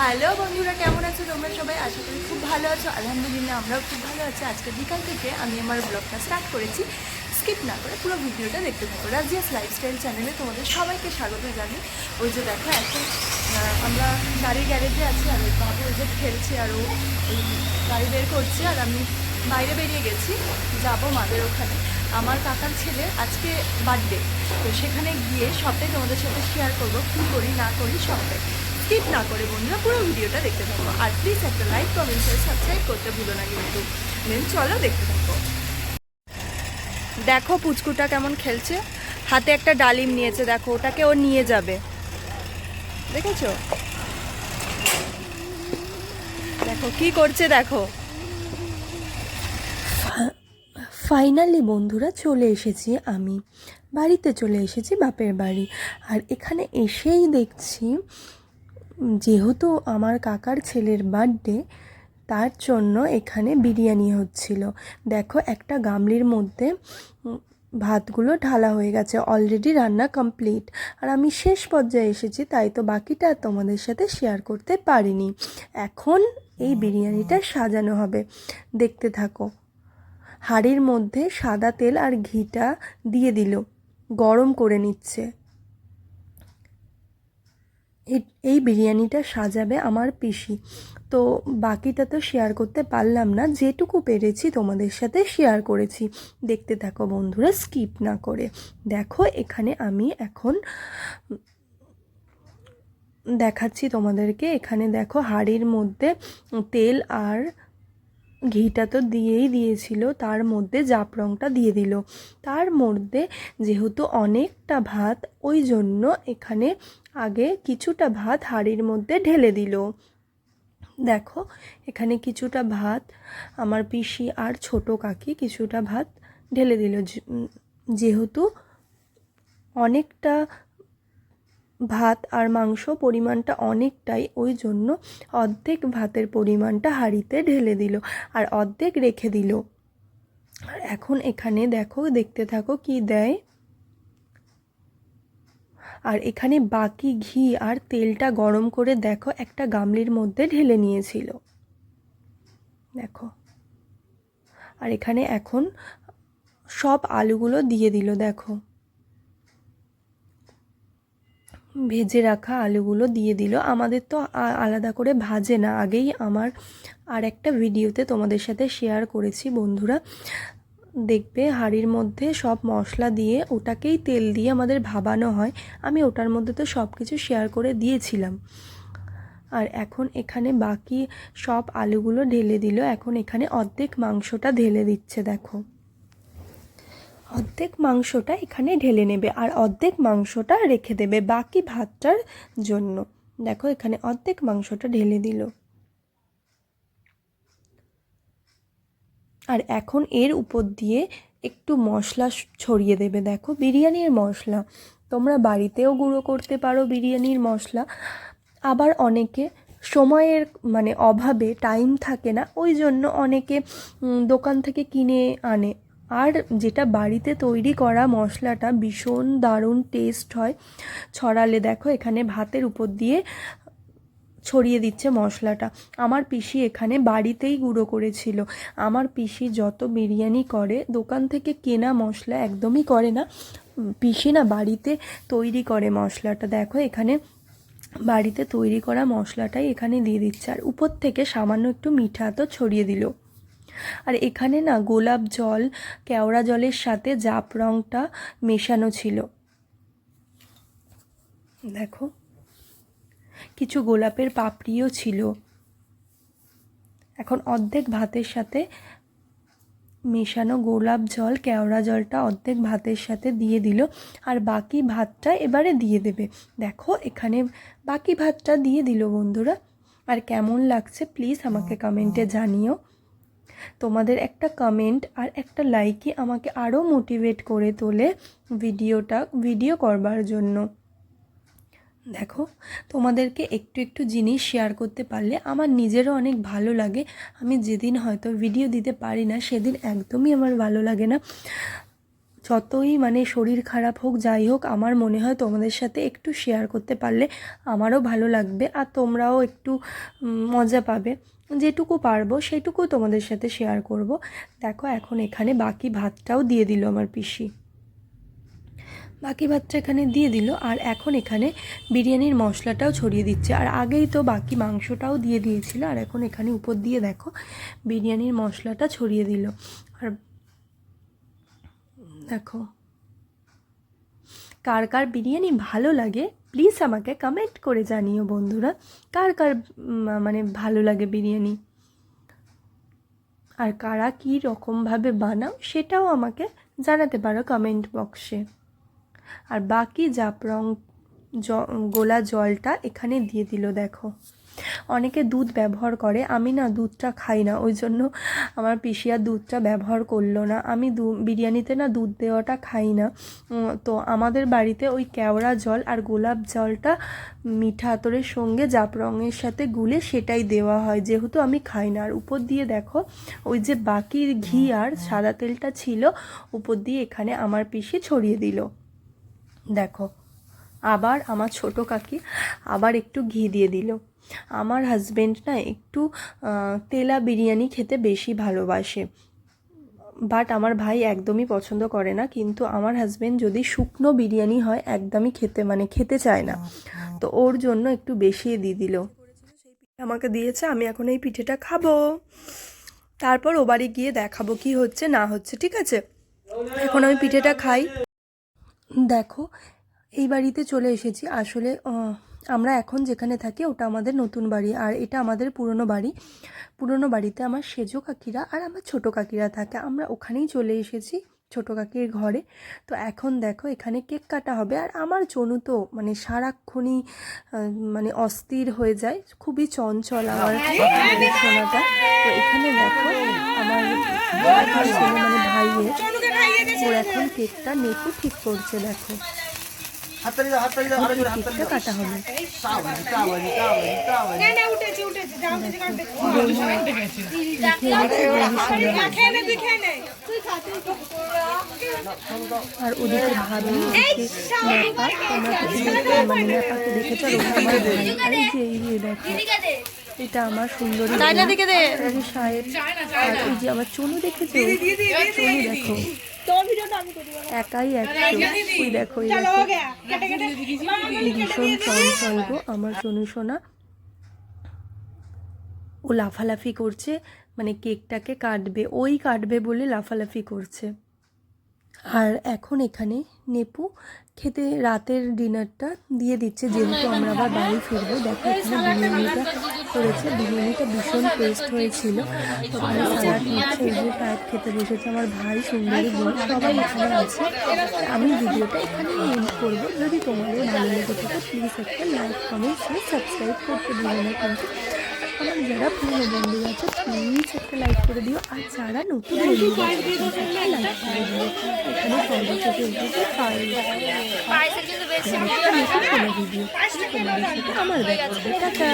Hello বন্ধুরা, কেমন আছো তোমরা সবাই? আশা করি খুব ভালো আছো। আলহামদুলিল্লাহ, আমরাও খুব ভালো আছি। আজকে বিকাল থেকে আমি আমার ব্লগটা স্টার্ট করেছি। স্কিপ না করে পুরো ভিডিওটা দেখতে থাকো। রাজিয়াস লাইফস্টাইল চ্যানেলে তোমাদের সবাইকে স্বাগত জানি ওই যে দেখো, এখন আমরা গাড়ির গ্যারেজে আছি আর বাবু ওই যে খেলছে আর ও গাড়ি বের করছে আর আমি বাইরে বেরিয়ে গেছি। যাব মাদের ওখানে। আমার কাকার ছেলে আজকে বার্থডে তো সেখানে গিয়ে সবটাই তোমাদের সাথে শেয়ার করব। কী করি, না করি, সবটাই। স্কিপ না করে বন্ধুরা পুরো ভিডিওটা দেখতে থাকো। আর প্লিজ একটা লাইক কমেন্ট শেয়ার সাবস্ক্রাইব করতে ভুলো না কিন্তু। দেন চলো দেখতে থাকো। দেখো পুচকুটা কেমন খেলছে। হাতে একটা ডালিম নিয়েছে, দেখো, ওটাকে ও নিয়ে যাবে। দেখেছ? দেখো, কি করছে দেখো। ফাইনালি বন্ধুরা চলে এসেছি আমি। বাড়িতে চলে এসেছি বাপের বাড়ি। আর এখানে এসেই দেখছি যেহেতু আমার কাকার ছেলের বার্থডে তার জন্য এখানে বিরিয়ানি হচ্ছিল। দেখো, একটা গামলির মধ্যে ভাতগুলো ঢালা হয়ে গেছে অলরেডি রান্না কমপ্লিট আর আমি শেষ পর্যায়ে এসেছি, তাই তো বাকিটা তোমাদের সাথে শেয়ার করতে পারিনি। এখন এই বিরিয়ানিটা সাজানো হবে। দেখতে থাকো। হাড়ির মধ্যে সাদা তেল আর ঘিটা দিয়ে দিল। গরম করে নিচ্ছে। এই- বিরিয়ানিটা সাজাবে আমার পিসি। তো বাকিটা তো শেয়ার করতে পারলাম না, যেটুকু পেরেছি তোমাদের সাথে শেয়ার করেছি। দেখতে থাকো বন্ধুরা স্কিপ না করে। দেখো, এখানে আমি এখন দেখাচ্ছি তোমাদেরকে। এখানে দেখো, হাঁড়ির মধ্যে তেল আর ঘিটা তো দিয়েই দিয়েছিল, তার মধ্যে জাফরংটা দিয়ে দিল। তার মধ্যে যেহেতু অনেকটা ভাত, ওই জন্য এখানে আগে কিছুটা ভাত হাঁড়ির মধ্যে ঢেলে দিল। দেখো, এখানে কিছুটা ভাত আমার পিসি আর ছোট কাকি কিছুটা ভাত ঢেলে দিল। যেহেতু অনেকটা ভাত আর মাংস পরিমাণটা অনেকটাই, ওই জন্য অর্ধেক ভাতের পরিমাণটা হাঁড়িতে ঢেলে দিল আর অর্ধেক রেখে দিল। আর এখন এখানে দেখো, দেখতে থাকো কি দেয়। আর এখানে বাকি ঘি আর তেলটা গরম করে দেখো, একটা গামলির মধ্যে ঢেলে নিয়েছিল। দেখো। আর এখানে এখন সব আলুগুলো দিয়ে দিল, দেখো। ভেজে রাখা আলুগুলো দিয়ে দিল। আমাদের তো আলাদা করে ভাজে না। আগেই আমার আর একটা ভিডিওতে তোমাদের সাথে শেয়ার করেছি বন্ধুরা। দেখবে হাঁড়ির মধ্যে সব মশলা দিয়ে ওটাকেই তেল দিয়ে আমাদের ভাবানো হয়। আমি ওটার মধ্যে তো সব কিছু শেয়ার করে দিয়েছিলাম। আর এখন এখানে বাকি সব আলুগুলো ঢেলে দিল। এখন এখানে অর্ধেক মাংসটা ঢেলে দিচ্ছে, দেখো। অর্ধেক মাংসটা এখানে ঢেলে নেবে আর অর্ধেক মাংসটা রেখে দেবে বাকি ভাতটার জন্য। দেখো এখানে অর্ধেক মাংসটা ঢেলে দিল। আর এখন এর উপর দিয়ে একটু মশলা ছড়িয়ে দেবে, দেখো। বিরিয়ানির মশলা। তোমরা বাড়িতেও গুঁড়ো করতে পারো বিরিয়ানির মশলা। আবার অনেকে সময়ের মানে অভাবে টাইম থাকে না, ওই জন্য অনেকে দোকান থেকে কিনে আনে। আর যেটা বাড়িতে তৈরি করা মশলাটা ভীষণ দারুণ টেস্ট হয়। ছড়ালে দেখো, এখানে ভাতের উপর দিয়ে ছড়িয়ে দিচ্ছে মশলাটা। আমার পিসি এখানে বাড়িতেই গুঁড়ো করেছিল। আমার পিসি যত বিরিয়ানি করে, দোকান থেকে কেনা মশলা একদমই করে না। পিসি না বাড়িতে তৈরি করে মশলাটা। দেখো, এখানে বাড়িতে তৈরি করা মশলাটাই এখানে দিয়ে দিচ্ছে। আর উপর থেকে সামান্য একটু মিঠা তো ছড়িয়ে দিল। আর এখানে না গোলাপ জল, কেওড়া জলের সাথে জাফরংটা মেশানো ছিল। দেখো। কিছু গোলাপের পাপড়িও ছিল। এখন অর্ধেক ভাতের সাথে মেশানো গোলাপ জল কেওড়া জলটা অর্ধেক ভাতের সাথে দিয়ে দিল আর বাকি ভাতটা এবারে দিয়ে দেবে। দেখো এখানে বাকি ভাতটা দিয়ে দিল বন্ধুরা। আর কেমন লাগছে প্লিজ আমাকে কমেন্টে জানিও। তোমাদের একটা কমেন্ট আর একটা লাইকই আমাকে আরও মোটিভেট করে তোলে ভিডিওটা ভিডিও করবার জন্য। দেখো, তোমাদেরকে একটু একটু জিনিস শেয়ার করতে পারলে আমার নিজেরও অনেক ভালো লাগে। আমি যেদিন হয়তো ভিডিও দিতে পারি না, সেদিন একদমই আমার ভালো লাগে না। যতই মানে শরীর খারাপ হোক, যাই হোক, আমার মনে হয় তোমাদের সাথে একটু শেয়ার করতে পারলে আমারও ভালো লাগবে আর তোমরাও একটু মজা পাবে। যেটুকু পারব, সেটুকু তোমাদের সাথে শেয়ার করব। দেখো, এখন এখানে বাকি ভাতটাও দিয়ে দিল আমার পিসি। বাকি ভাতটা এখানে দিয়ে দিল, আর এখন এখানে বিরিয়ানির মশলাটাও ছড়িয়ে দিচ্ছে। আর আগেই তো বাকি মাংসটাও দিয়ে দিয়েছিল, আর এখন এখানে উপর দিয়ে দেখো বিরিয়ানির মশলাটা ছড়িয়ে দিল। আর দেখো, কার কার বিরিয়ানি ভালো লাগে প্লিজ আমাকে কমেন্ট করে জানিও বন্ধুরা, কার কার মানে ভালো লাগে বিরিয়ানি? আর কারা কী রকমভাবে বানাও সেটাও আমাকে জানাতে পারো কমেন্ট বক্সে আর বাকি জাপরং জ গোলা জলটা এখানে দিয়ে দিল, দেখো। অনেকে দুধ ব্যবহার করে, আমি না দুধটা খাই না, ওই জন্য আমার পিসিয়া দুধটা ব্যবহার করল না। আমি দু বিরিয়ানিতে না দুধ দেওয়াটা খাই না। তো আমাদের বাড়িতে ওই কেওড়া জল আর গোলাপ জলটা মিঠা আতরের সঙ্গে জাপরঙের সাথে গুলে সেটাই দেওয়া হয়, যেহেতু আমি খাই না। আর উপর দিয়ে দেখো, ওই যে বাকি ঘি আর সাদা তেলটা ছিল, উপর দিয়ে এখানে আমার পিসি ছড়িয়ে দিল। দেখো, আবার আমার ছোট কাকি আবার একটু ঘি দিয়ে দিল। আমার হাজবেন্ড না একটু তেলা বিরিয়ানি খেতে বেশি ভালোবাসে। বাট আমার ভাই একদমই পছন্দ করে না, কিন্তু আমার হাজবেন্ড যদি শুকনো বিরিয়ানি হয়, একদমই খেতে মানে খেতে চায় না। তো ওর জন্য একটু বেশি দিয়ে দিল। আমাকে দিয়েছে, আমি এখন এই পিঠেটা খাব। তারপর ও বাড়ি গিয়ে দেখাবো কি হচ্ছে, না হচ্ছে, ঠিক আছে? এখন আমি পিঠেটা খাই। দেখো, এই বাড়িতে চলে এসেছি। আসলে আমরা এখন যেখানে থাকি, ওটা আমাদের নতুন বাড়ি। আর এটা আমাদের পুরনো বাড়ি। পুরনো বাড়িতে আমার সেজো কাকিরা আর আমার ছোট কাকিরা থাকে। আমরা ওখানেই চলে এসেছি, ছোট কাকির ঘরে। তো এখন দেখো, এখানে কেক কাটা হবে। আর আমার চনু তো মানে সারাক্ষণই মানে অস্থির হয়ে যায়। খুবই চঞ্চল আমার তো এখানে দেখো, আমার মানে ভাইয়ের ওর এখন কেকটা নেপু ঠিক করছে দেখো। কেকটা কাটা হবে আর ওদিকে ভাবি মানে ন্যাপাকে দেখেছ আর এই যে এই দেখো এটা আমার সুন্দরী সাহেব আর এই যে আমার চনু দেখেছ? চনু দেখো। একাই একশো দেখো ভীষণ চঞ্চল্য আমার চনু শোনা। ও লাফালাফি করছে মানে কেকটাকে কাটবে ওই কাটবে বলে লাফালাফি করছে। আর এখন এখানে নেপু খেতে রাতের ডিনারটা দিয়ে দিচ্ছে, যেহেতু আমরা আবার বাড়ি ফিরবো। দেখো, এখানে বিরিয়ানিটা করেছে, বিরিয়ানিটা ভীষণ টেস্ট হয়েছিল। তো ওখানে সালাড নিচ্ছে, এই যে খেতে বসেছে আমার ভাই, সুন্দরী বোন সবাই এখানে আছে। আমি ভিডিওটা এখানে এন্ড করব। যদি তোমাদের ভালো লেগে থাকে প্লিজ একটা লাইক কমেন্ট সাবস্ক্রাইব করতে দিও না কিন্তু আমার যারা পুরনো বন্ধু আছে প্লিজ একটা লাইক করে দিও। আর যারা নতুন বন্ধু আছে একটা লাইক করে দিও। এখানে সর্বশেষে এসেছে পায়েল আর একটা নতুন কোনো ভিডিও তোমাদের সাথে আমার দেখা টাটা।